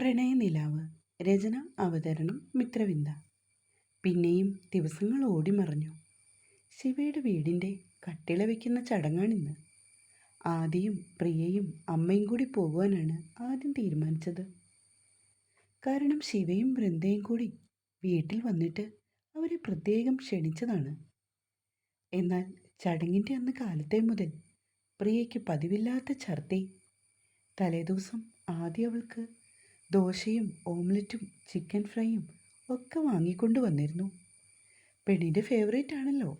പ്രണയനിലാവ് രചന അവതരണം മിത്രവിന്ദ. പിന്നെയും ദിവസങ്ങൾ ഓടിമറഞ്ഞു ശിവയുടെ വീടിന്റെ കട്ടിള വയ്ക്കുന്ന ചടങ്ങാണിന്ന്. ആദിയും പ്രിയയും അമ്മയും കൂടി പോകുവാനാണ് ആദ്യം തീരുമാനിച്ചത്. കാരണം ശിവയും വൃന്ദയും കൂടി വീട്ടിൽ വന്നിട്ട് അവരെ പ്രത്യേകം ക്ഷണിച്ചതാണ്. എന്നാൽ ചടങ്ങിന്റെ അന്ന് കാലത്തെ മുതൽ പ്രിയയ്ക്ക് പതിവില്ലാത്ത ഛർദി തലേദിവസം ആദ്യം അവൾക്ക് ദോശയും ഓംലറ്റും ചിക്കൻ ഫ്രൈയും ഒക്കെ വാങ്ങിക്കൊണ്ട് വന്നിരുന്നു. പെണ്ണിന്റെ ഫേവറേറ്റ് ആണല്ലോ.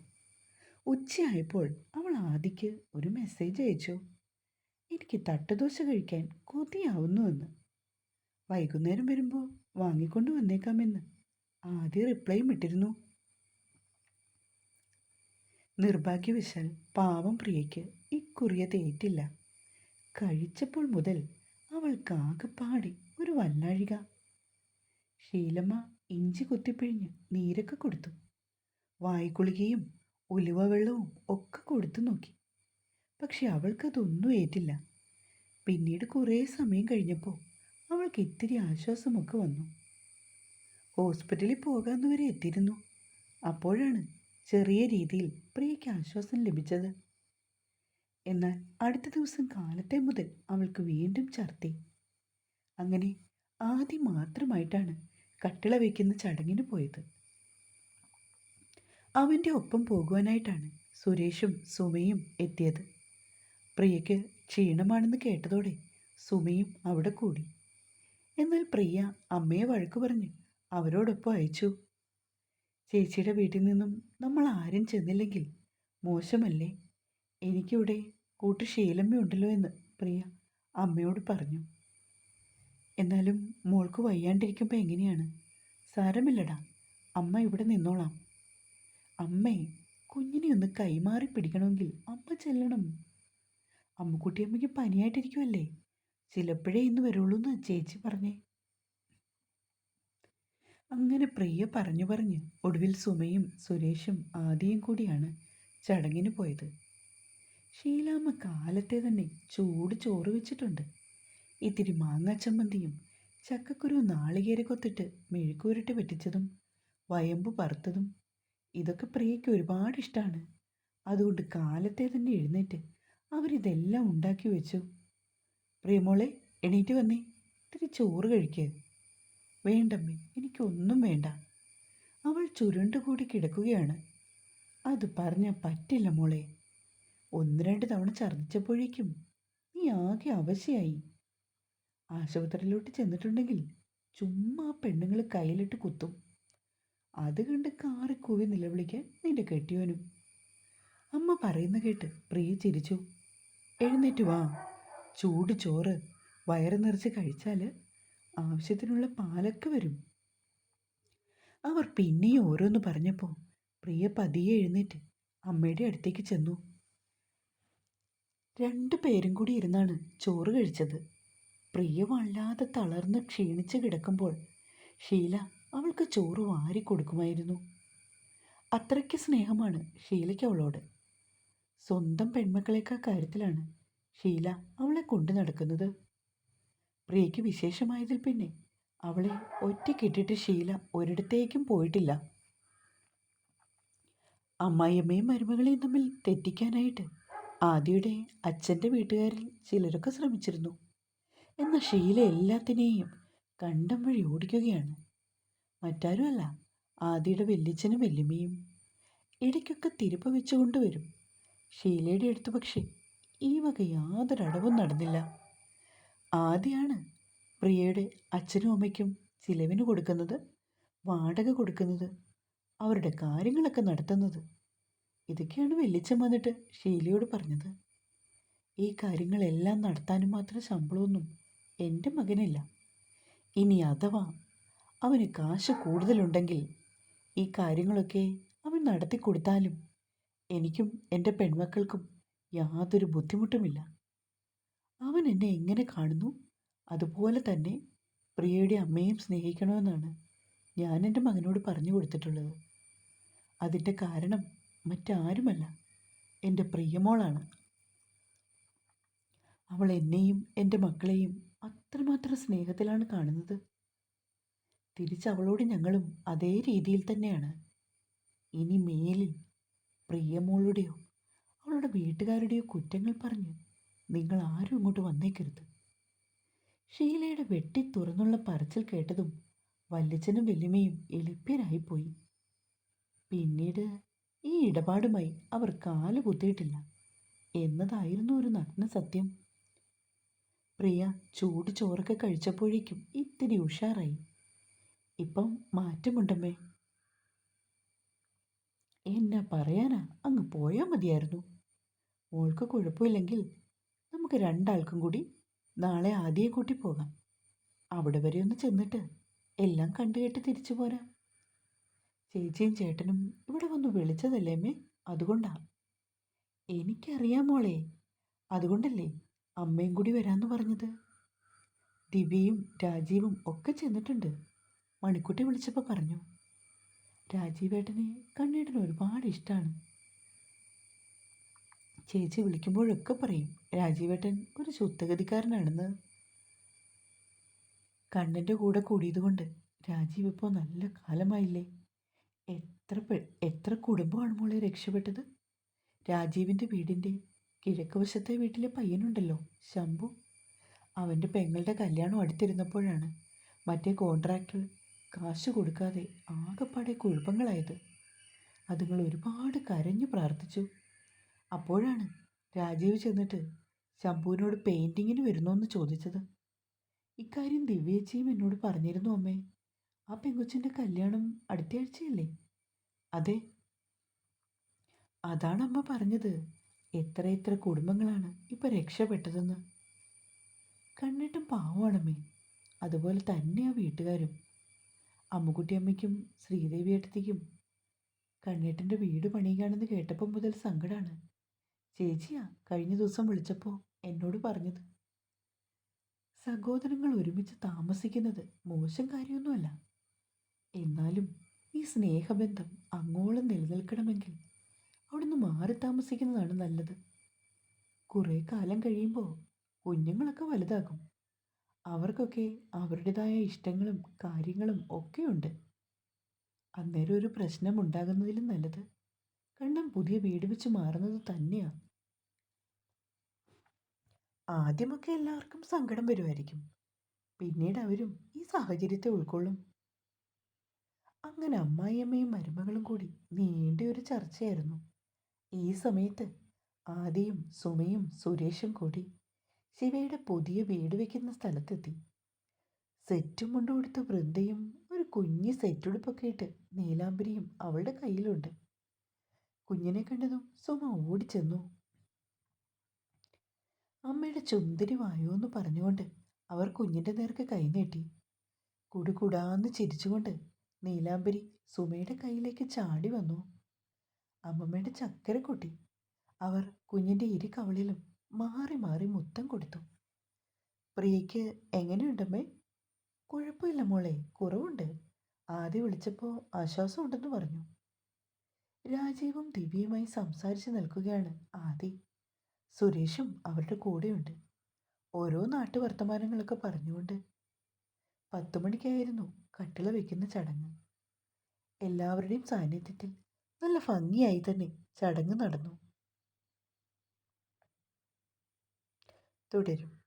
ഉച്ചയായപ്പോൾ അവൾ ആദിക്ക് ഒരു മെസ്സേജ് അയച്ചു. എനിക്ക് തട്ടുദോശ കഴിക്കാൻ കൊതിയാവുന്നുവെന്ന് വൈകുന്നേരം വരുമ്പോൾ വാങ്ങിക്കൊണ്ട് വന്നേക്കാമെന്ന് ആദ്യ റിപ്ലൈയും ഇട്ടിരുന്നു. നിർഭാഗ്യവശാൽ പാവം പ്രിയയ്ക്ക് ഇക്കുറിയ തേറ്റില്ല. കഴിച്ചപ്പോൾ മുതൽ അവൾക്ക് ആകെപ്പാടി ഒരു വല്ലാഴിക. ശീലമ്മ ഇഞ്ചി കുത്തിപ്പിഴിഞ്ഞ് നീരൊക്കെ കൊടുത്തു. വായ്ക്കുളികയും ഉലുവ വെള്ളവും ഒക്കെ കൊടുത്തു നോക്കി. പക്ഷെ അവൾക്കതൊന്നും ഏറ്റില്ല. പിന്നീട് കുറേ സമയം കഴിഞ്ഞപ്പോൾ അവൾക്ക് ഇത്തിരി ആശ്വാസമൊക്കെ വന്നു. ഹോസ്പിറ്റലിൽ പോകാമെന്ന് വരെ എത്തിയിരുന്നു. അപ്പോഴാണ് ചെറിയ രീതിയിൽ പ്രിയയ്ക്ക് ആശ്വാസം ലഭിച്ചത്. എന്നാൽ അടുത്ത ദിവസം കാലത്തെ മുതൽ അവൾക്ക് വീണ്ടും ഛർദി അങ്ങനെ ആദ്യം മാത്രമായിട്ടാണ് കട്ടിള വയ്ക്കുന്ന ചടങ്ങിന് പോയത്. അവന്റെ ഒപ്പം പോകുവാനായിട്ടാണ് സുരേഷും സുമയും എത്തിയത്. പ്രിയയ്ക്ക് ക്ഷീണമാണെന്ന് കേട്ടതോടെ സുമയും അവിടെ കൂടി. എന്നാൽ പ്രിയ അമ്മയെ വഴക്ക് പറഞ്ഞ് അവരോടൊപ്പം അയച്ചു. ചേച്ചിയുടെ വീട്ടിൽ നിന്നും നമ്മൾ ആരും ചെന്നില്ലെങ്കിൽ മോശമല്ലേ? എനിക്കിവിടെ കൂട്ട് ശീലമ്മയുണ്ടല്ലോ എന്ന് പ്രിയ അമ്മയോട് പറഞ്ഞു. എന്നാലും മോൾക്ക് വയ്യാണ്ടിരിക്കുമ്പോൾ എങ്ങനെയാണ്? സാരമില്ലടാ. അമ്മ ഇവിടെ നിന്നോളാം. അമ്മേ കുഞ്ഞിനെ ഒന്ന് കൈമാറി പിടിക്കണമെങ്കിൽ അമ്മ ചെല്ലണം. അമ്മക്കുട്ടിയമ്മയ്ക്ക് പനിയായിട്ടിരിക്കുമല്ലേ ചിലപ്പോഴേ ഇന്ന് വരുള്ളൂ എന്ന് ചേച്ചി പറഞ്ഞേ. അങ്ങനെ പ്രിയ പറഞ്ഞു പറഞ്ഞ് ഒടുവിൽ സുമയും സുരേഷും ആദിയും കൂടിയാണ് ചടങ്ങിന് പോയത്. ഷീലാമ്മ കാലത്തെ തന്നെ ചൂട് ചോറ് വെച്ചിട്ടുണ്ട്. ഇത്തിരി മാങ്ങ ചമ്മന്തിയും ചക്കക്കുരു നാളികേര കൊത്തിട്ട് മെഴുക്കൂരിട്ട് വെട്ടിച്ചതും വയമ്പ് പറുത്തതും ഇതൊക്കെ പ്രിയയ്ക്ക് ഒരുപാട് ഇഷ്ടമാണ് അതുകൊണ്ട് കാലത്തെ തന്നെ എഴുന്നേറ്റ് അവരിതെല്ലാം ഉണ്ടാക്കി വെച്ചു. പ്രിയമോളെ എണീറ്റ് വന്നേ. ഇത്തിരി ചോറ് കഴിക്കുക വേണ്ടമ്മേ എനിക്കൊന്നും വേണ്ട. അവൾ ചുരുണ്ടുകൂടി കിടക്കുകയാണ്. അത് പറഞ്ഞാൽ പറ്റില്ല മോളെ. ഒന്ന് രണ്ട് തവണ ഛർദ്ദിച്ചപ്പോഴേക്കും നീ ആകെ അവശയായി. ആശുപത്രിയിലോട്ട് ചെന്നിട്ടുണ്ടെങ്കിൽ ചുമ്മാ പെണ്ണുങ്ങൾ കയ്യിലിട്ട് കുത്തും. അത് കണ്ട് കാറി കൂവി നിലവിളിക്കാൻ നിന്റെ കെട്ടിയോനും. അമ്മ പറയുന്ന കേട്ട് പ്രിയ ചിരിച്ചു. എഴുന്നേറ്റ് വാ. ചൂട് ചോറ്. വയറ് നിറച്ച് കഴിച്ചാൽ ആവശ്യത്തിനുള്ള പാലൊക്കെ വരും. അവർ പിന്നെയും ഓരോന്ന് പറഞ്ഞപ്പോൾ പ്രിയ പതിയെ എഴുന്നേറ്റ് അമ്മയുടെ അടുത്തേക്ക് ചെന്നു. രണ്ടു പേരും കൂടി ഇരുന്നാണ് ചോറ് കഴിച്ചത്. പ്രിയ വല്ലാതെ തളർന്ന് ക്ഷീണിച്ച് കിടക്കുമ്പോൾ ഷീല അവൾക്ക് ചോറ് വാരി കൊടുക്കുമായിരുന്നു. അത്രയ്ക്ക് സ്നേഹമാണ് ഷീലയ്ക്ക് അവളോട്. സ്വന്തം പെൺമക്കളേക്കാൾ കാര്യത്തിലാണ് ഷീല അവളെ കൊണ്ടു നടക്കുന്നത്. പ്രിയയ്ക്ക് വിശേഷമായതിൽ പിന്നെ അവളെ ഒറ്റക്കിട്ടിട്ട് ഷീല ഒരിടത്തേക്കും പോയിട്ടില്ല. അമ്മായിയമ്മയും മരുമകളെയും തമ്മിൽ തെറ്റിക്കാനായിട്ട് ആദ്യയുടെ അച്ഛന്റെ വീട്ടുകാരിൽ ചിലരൊക്കെ ശ്രമിച്ചിരുന്നു. എന്നാൽ ഷീല എല്ലാത്തിനെയും കണ്ടം വഴി ഓടിക്കുകയാണ്. മറ്റാരുമല്ല ആദിയുടെ വെല്ലിച്ചനും വെല്ലുമിയും ഇടയ്ക്കൊക്കെ തിരുപ്പ് വെച്ച് കൊണ്ടുവരും ഷീലയുടെ അടുത്ത് പക്ഷേ ഈ വക യാതൊരു അടവും നടന്നില്ല. ആദ്യമാണ് പ്രിയയുടെ അച്ഛനും അമ്മയ്ക്കും ചിലവിന് കൊടുക്കുന്നത് വാടക കൊടുക്കുന്നത് അവരുടെ കാര്യങ്ങളൊക്കെ നടത്തുന്നത്. ഇതൊക്കെയാണ് വെല്ലിച്ചം വന്നിട്ട് ഷീലയോട് പറഞ്ഞത്. ഈ കാര്യങ്ങളെല്ലാം നടത്താനും മാത്രം ശമ്പളമൊന്നും എന്റെ മകനില്ല. ഇനി അഥവാ അവന് കാശ് കൂടുതലുണ്ടെങ്കിൽ ഈ കാര്യങ്ങളൊക്കെ അവൻ നടത്തി കൊടുത്താലും എനിക്കും എന്റെ പെൺമക്കൾക്കും യാതൊരു ബുദ്ധിമുട്ടുമില്ല. അവൻ എന്നെ എങ്ങനെ കാണുന്നു? അതുപോലെ തന്നെ പ്രിയയുടെ അമ്മയും സ്നേഹിക്കണമെന്നാണ് ഞാൻ എന്റെ മകനോട് പറഞ്ഞു കൊടുത്തിട്ടുള്ളത്. അതിന്റെ കാരണം മറ്റാരുമല്ല. എന്റെ പ്രിയമോളാണ്. അവൾ എന്നെയും എന്റെ മക്കളെയും അത്രമാത്രം സ്നേഹത്തിലാണ് കാണുന്നത്. തിരിച്ചവളോട് ഞങ്ങളും അതേ രീതിയിൽ തന്നെയാണ്. ഇനി മേലിൽ പ്രിയമോളുടെയോ അവളുടെ വീട്ടുകാരുടെയോ കുറ്റങ്ങൾ പറഞ്ഞ് നിങ്ങൾ ആരും ഇങ്ങോട്ട് വന്നേക്കരുത്. ഷീലയുടെ വെട്ടി തുറന്നുള്ള പറച്ചിൽ കേട്ടതും വല്യച്ഛനും വല്യമ്മയും എളുപ്പരായിപ്പോയി. പിന്നീട് ഈ ഇടപാടുമായി അവർ കാൽ കുത്തിയിട്ടില്ല എന്നതായിരുന്നു ഒരു നഗ്ന സത്യം പ്രിയ ചൂട് ചോറൊക്കെ കഴിച്ചപ്പോഴേക്കും ഇത്തിരി ഉഷാറായി. ഇപ്പം മാറ്റമുണ്ടമ്മേ. എന്നാ പറയാനാ? അങ്ങ് പോയാൽ മതിയായിരുന്നു. മോൾക്ക് കുഴപ്പമില്ലെങ്കിൽ നമുക്ക് രണ്ടാൾക്കും കൂടി നാളെ ആദ്യം കൂട്ടി പോകാം. അവിടെ വരെ ഒന്ന് ചെന്നിട്ട് എല്ലാം കണ്ടുകേട്ട് തിരിച്ചു പോരാം. ചേച്ചിയും ചേട്ടനും ഇവിടെ വന്ന് വിളിച്ചതല്ലേ അമ്മേ? അതുകൊണ്ടാ. എനിക്കറിയാം മോളെ. അതുകൊണ്ടല്ലേ അമ്മയും കൂടി വരാമെന്ന് പറഞ്ഞത്. ദിവ്യയും രാജീവും ഒക്കെ ചെന്നിട്ടുണ്ട്. മണിക്കുട്ടി വിളിച്ചപ്പോൾ പറഞ്ഞു രാജീവേട്ടനെ കണ്ണേട്ടന് ഒരുപാട് ഇഷ്ടമാണ് ചേച്ചി വിളിക്കുമ്പോഴൊക്കെ പറയും രാജീവേട്ടൻ ഒരു ശുദ്ധഗതിക്കാരനാണെന്ന്. കണ്ണന്റെ കൂടെ കൂടിയതുകൊണ്ട് രാജീവ് ഇപ്പോൾ നല്ല കാലമായില്ലേ? എത്ര എത്ര കുടുംബമാണ് മോളെ രക്ഷപ്പെട്ടത്? രാജീവിന്റെ വീടിന്റെ കിഴക്ക് വശത്തെ വീട്ടിലെ പയ്യനുണ്ടല്ലോ ശംഭു. അവന്റെ പെങ്ങളുടെ കല്യാണം അടുത്തിരുന്നപ്പോഴാണ് മറ്റേ കോൺട്രാക്ടർ കാശ് കൊടുക്കാതെ ആകെപ്പാടെ കുഴപ്പങ്ങളായത്. അതുങ്ങൾ ഒരുപാട് കരഞ്ഞു പ്രാർത്ഥിച്ചു. അപ്പോഴാണ് രാജീവ് ചെന്നിട്ട് ശംഭുവിനോട് പെയിന്റിങ്ങിന് വരുന്നോന്ന് ചോദിച്ചത്. ഇക്കാര്യം ദിവ്യേച്ചിയും എന്നോട് പറഞ്ഞിരുന്നു അമ്മേ ആ പെങ്കൊച്ചിന്റെ കല്യാണം അടുത്ത ആഴ്ചയല്ലേ അതെ. അതാണ് അമ്മ പറഞ്ഞത്. എത്ര എത്ര കുടുംബങ്ങളാണ് ഇപ്പൊ രക്ഷപ്പെട്ടതെന്ന്. കണ്ണിട്ടും പാവമാണമ്മേ അതുപോലെ തന്നെ ആ വീട്ടുകാരും. അമ്മുക്കുട്ടിയമ്മയ്ക്കും ശ്രീദേവി ഏട്ടത്തിക്കും കണ്ണേട്ടന്റെ വീട് പണിയുകയാണെന്ന് കേട്ടപ്പോൾ മുതൽ സങ്കടമാണ് ചേച്ചിയാ കഴിഞ്ഞ ദിവസം വിളിച്ചപ്പോൾ എന്നോട് പറഞ്ഞത്. സഹോദരങ്ങൾ ഒരുമിച്ച് താമസിക്കുന്നത് മോശം കാര്യമൊന്നുമല്ല. എന്നാലും ഈ സ്നേഹബന്ധം അങ്ങോളം നിലനിൽക്കണമെങ്കിൽ അവിടുന്ന് മാറി താമസിക്കുന്നതാണ് നല്ലത്. കുറേ കാലം കഴിയുമ്പോൾ കുഞ്ഞുങ്ങളൊക്കെ വലുതാകും. അവർക്കൊക്കെ അവരുടേതായ ഇഷ്ടങ്ങളും കാര്യങ്ങളും ഒക്കെയുണ്ട്. അന്നേരം ഒരു പ്രശ്നം ഉണ്ടാകുന്നതിലും നല്ലത് കണ്ണം പുതിയ വീട് വെച്ച് മാറുന്നത് തന്നെയാണ് ആദ്യമൊക്കെ എല്ലാവർക്കും സങ്കടം വരുമായിരിക്കും. പിന്നീട് അവരും ഈ സാഹചര്യത്തെ ഉൾക്കൊള്ളും. അങ്ങനെ അമ്മായിയമ്മയും മരുമകളും കൂടി നീണ്ട ഒരു ചർച്ചയായിരുന്നു. ഈ സമയത്ത് ആദിയും സുമയും സുരേഷും കൂടി ശിവയുടെ പുതിയ വീട് വയ്ക്കുന്ന സ്ഥലത്തെത്തി. സെറ്റും മുണ്ടും കൊടുത്ത വൃന്ദയും ഒരു കുഞ്ഞ് സെറ്റുടുപ്പൊക്കെ ഇട്ട് നീലാംബരിയും അവളുടെ കയ്യിലുണ്ട്. കുഞ്ഞിനെ കണ്ടതും സുമ ഓടിച്ചെന്നു അമ്മയുടെ ചുന്തിരി വായോ എന്ന് പറഞ്ഞുകൊണ്ട് അവർ കുഞ്ഞിന്റെ നേർക്ക് കൈനീട്ടി കുടുകുടാന്ന് ചിരിച്ചുകൊണ്ട് നീലാംബരി സുമയുടെ കയ്യിലേക്ക് ചാടി വന്നു. അമ്മമ്മയുടെ ചക്കര കൂട്ടി അവർ കുഞ്ഞിന്റെ ഇരു കവളിലും മാറി മാറി മുത്തം കൊടുത്തു. പ്രിയയ്ക്ക് എങ്ങനെയുണ്ടമ്മേ? കുഴപ്പമില്ല മോളെ കുറവുണ്ട്. ആദ്യം വിളിച്ചപ്പോൾ ആശ്വാസമുണ്ടെന്ന് പറഞ്ഞു. രാജീവും ദിവ്യയുമായി സംസാരിച്ച് നിൽക്കുകയാണ് ആദി. സുരേഷും അവരുടെ കൂടെയുണ്ട്. ഓരോ നാട്ടു വർത്തമാനങ്ങളൊക്കെ പറഞ്ഞുകൊണ്ട് പത്തുമണിക്കായിരുന്നു കട്ടിള വയ്ക്കുന്ന ചടങ്ങ്. എല്ലാവരുടെയും സാന്നിധ്യത്തിൽ നല്ല ഭംഗിയായി തന്നെ ചടങ്ങ് നടന്നു. തുടരും.